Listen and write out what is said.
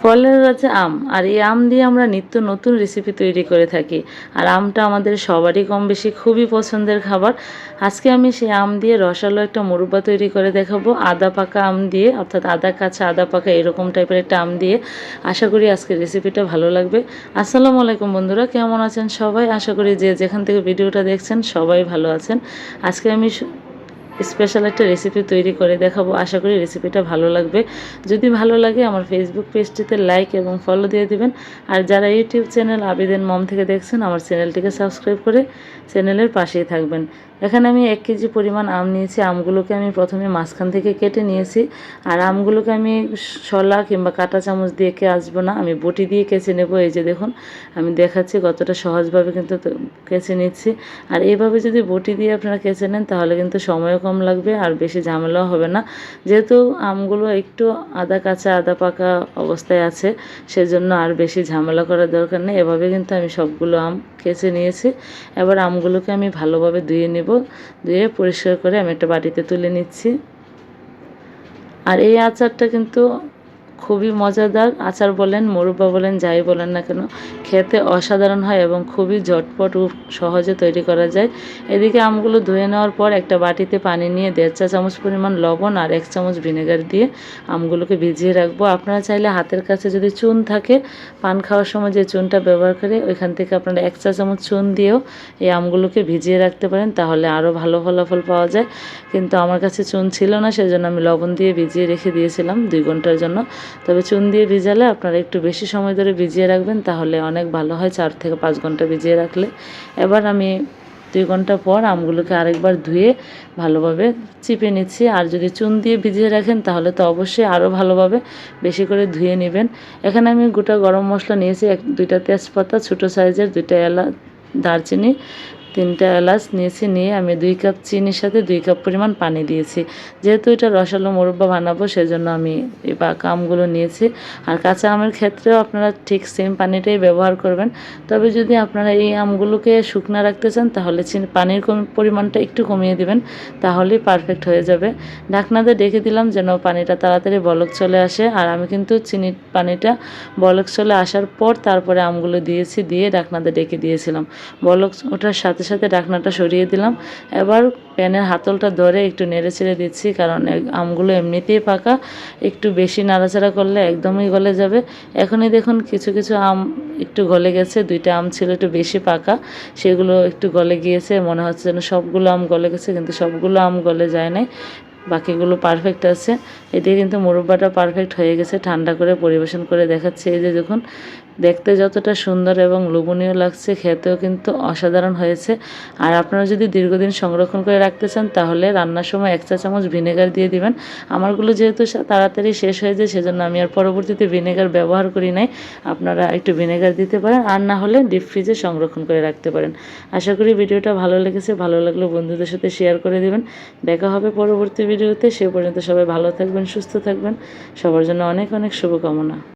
ফলের আছে আম, আর এই আম দিয়ে আমরা নিত্য নতুন রেসিপি তৈরি করে থাকি। আর আমটা আমাদের সবারই কম বেশি খুবই পছন্দের খাবার। আজকে আমি সেই আম দিয়ে রসালো একটা মুরব্বা তৈরি করে দেখাবো। আদা পাকা আম দিয়ে, অর্থাৎ আদা কাঁচা, আদা পাকা এরকম টাইপের একটা আম দিয়ে আশা করি আজকে রেসিপিটা ভালো লাগবে। আসসালামু আলাইকুম বন্ধুরা, কেমন আছেন সবাই? আশা করি যে যেখান থেকে ভিডিওটা দেখছেন সবাই ভালো আছেন। আজকে আমি স্পেশাল একটা রেসিপি তৈরি করে দেখাবো। আশা করি রেসিপিটা ভালো লাগবে। যদি ভালো লাগে, আমার ফেসবুক পেজটিতে লাইক এবং ফলো দিয়ে দেবেন। আর যারা ইউটিউব চ্যানেল আবেদন মম থেকে দেখছেন, আমার চ্যানেলটিকে সাবস্ক্রাইব করে চ্যানেলের পাশেই থাকবেন। এখানে আমি এক কেজি পরিমাণ আম নিয়েছি। আমগুলোকে আমি প্রথমে মাঝখান থেকে কেটে নিয়েছি। আর আমগুলোকে আমি শলা কিংবা কাঁটা চামচ দিয়ে কে আসব না, আমি বটি দিয়ে কেচে নেব। এই যে দেখুন, আমি দেখাচ্ছি কতটা সহজভাবে কিন্তু কেচে নিচ্ছি। আর এইভাবে যদি বটি দিয়ে আপনারা কেচে নেন, তাহলে কিন্তু সময়ও কম লাগবে আর বেশি ঝামেলাও হবে না। যেহেতু আমগুলো একটু আদা কাঁচা আদা পাকা অবস্থায় আছে, সেজন্য আর বেশি ঝামেলা করার দরকার নেই। এভাবে কিন্তু আমি সবগুলো আম কেচে নিয়েছি। এবার আমগুলোকে আমি ভালোভাবে ধুয়ে নেব। ধুয়ে পরিষ্কার করে আমি একটা বাটিতে তুলে নিচ্ছি। আর এই আচারটা কিন্তু খুবই মজাদার। আচার বলেন, মুরব্বা বলেন, যাই বলেন না কেন, খেতে অসাধারণ হয় এবং খুবই ঝটপট ও সহজে তৈরি করা যায়। এদিকে আমগুলো ধুয়ে নেওয়ার পর একটা বাটিতে পানি নিয়ে দেড় চা চামচ পরিমাণ লবণ আর এক চামচ ভিনেগার দিয়ে আমগুলোকে ভিজিয়ে রাখব। আপনারা চাইলে হাতের কাছে যদি চুন থাকে, পান খাওয়ার সময় যে চুনটা ব্যবহার করে, ওইখান থেকে আপনারা এক চা চামচ চুন দিয়েও এই আমগুলোকে ভিজিয়ে রাখতে পারেন, তাহলে আরও ভালো ফলাফল পাওয়া যায়। কিন্তু আমার কাছে চুন ছিল না, সেজন্য আমি লবণ দিয়ে ভিজিয়ে রেখে দিয়েছিলাম দুই ঘণ্টার জন্য। তবে চুন দিয়ে ভিজালে আপনারা একটু বেশি সময় ধরে ভিজিয়ে রাখবেন, তাহলে অনেক ভালো হয় চার থেকে পাঁচ ঘণ্টা ভিজিয়ে রাখলে। এবার আমি দুই ঘণ্টা পর আমগুলোকে আরেকবার ধুয়ে ভালোভাবে চিপে নিচ্ছি। আর যদি চুন দিয়ে ভিজিয়ে রাখেন, তাহলে তো অবশ্যই আরও ভালোভাবে বেশি করে ধুয়ে নেবেন। এখানে আমি গোটা গরম মশলা নিয়েছি, এক দুইটা তেজপাতা, ছোটো সাইজের দুইটা এলা দারচিনি তিনটা এলাচ নিয়েছি, নিয়ে আমি দুই কাপ চিনির সাথে দুই কাপ পরিমাণ পানি দিয়েছি। যেহেতু এটা রসালো মোরব্বা বানাবো, সেজন্য আমি এই পাকা আমগুলো নিয়েছি। আর কাঁচা আমের ক্ষেত্রেও আপনারা ঠিক সেম পানিটাই ব্যবহার করবেন। তবে যদি আপনারা এই আমগুলোকে শুকনা রাখতে চান, তাহলে চিনি, পানির পরিমাণটা একটু কমিয়ে দিবেন, তাহলেই পারফেক্ট হয়ে যাবে। ঢাকনাতে ডেকে দিলাম যেন পানিটা তাড়াতাড়ি বলক চলে আসে। আর আমি কিন্তু চিনির পানিটা বলক চলে আসার পর তারপরে আমগুলো দিয়েছি, দিয়ে ঢাকনাতে ডেকে দিয়েছিলাম। বলক ওটার সাথে সাথে সাথে ঢাকনাটা সরিয়ে দিলাম। এবার প্যানের হাতলটা ধরে একটু নেড়ে ছেড়ে দিচ্ছি, কারণ আমগুলো এমনিতেই পাকা। একটু বেশি নাড়াচাড়া করলে একদমই গলে যাবে। এখনই দেখুন, কিছু কিছু আম একটু গলে গেছে। দুইটা আম ছিল একটু বেশি পাকা। সেগুলো একটু গলে গিয়েছে। মনে হচ্ছে যেন সবগুলো আম গলে গেছে, কিন্তু সবগুলো আম গলে যায় নাই। বাকিগুলো পারফেক্ট আছে। এদিকে কিন্তু মুরব্বাটা পারফেক্ট হয়ে গেছে, ঠান্ডা করে পরিবেশন করে দেখাচ্ছে। এই যে দেখুন, দেখতে যতটা সুন্দর এবং লোভনীয় লাগছে, খেতেও কিন্তু অসাধারণ হয়েছে। আর আপনারা যদি দীর্ঘদিন সংরক্ষণ করে রাখতে চান, তাহলে রান্নার সময় এক চা চামচ ভিনেগার দিয়ে দিবেন। আমারগুলো যেহেতু তাড়াতাড়ি শেষ হয়ে যায়, সেজন্য আমি আর পরবর্তীতে ভিনেগার ব্যবহার করি নাই। আপনারা একটু ভিনেগার দিতে পারেন, আর না হলে ডিপ ফ্রিজে সংরক্ষণ করে রাখতে পারেন। আশা করি ভিডিওটা ভালো লেগেছে। ভালো লাগলে বন্ধুদের সাথে শেয়ার করে দেবেন। দেখা হবে পরবর্তী ভিডিওতে সে পর্যন্ত সবাই ভালো থাকবেন সুস্থ থাকবেন। সবার জন্য অনেক অনেক শুভকামনা।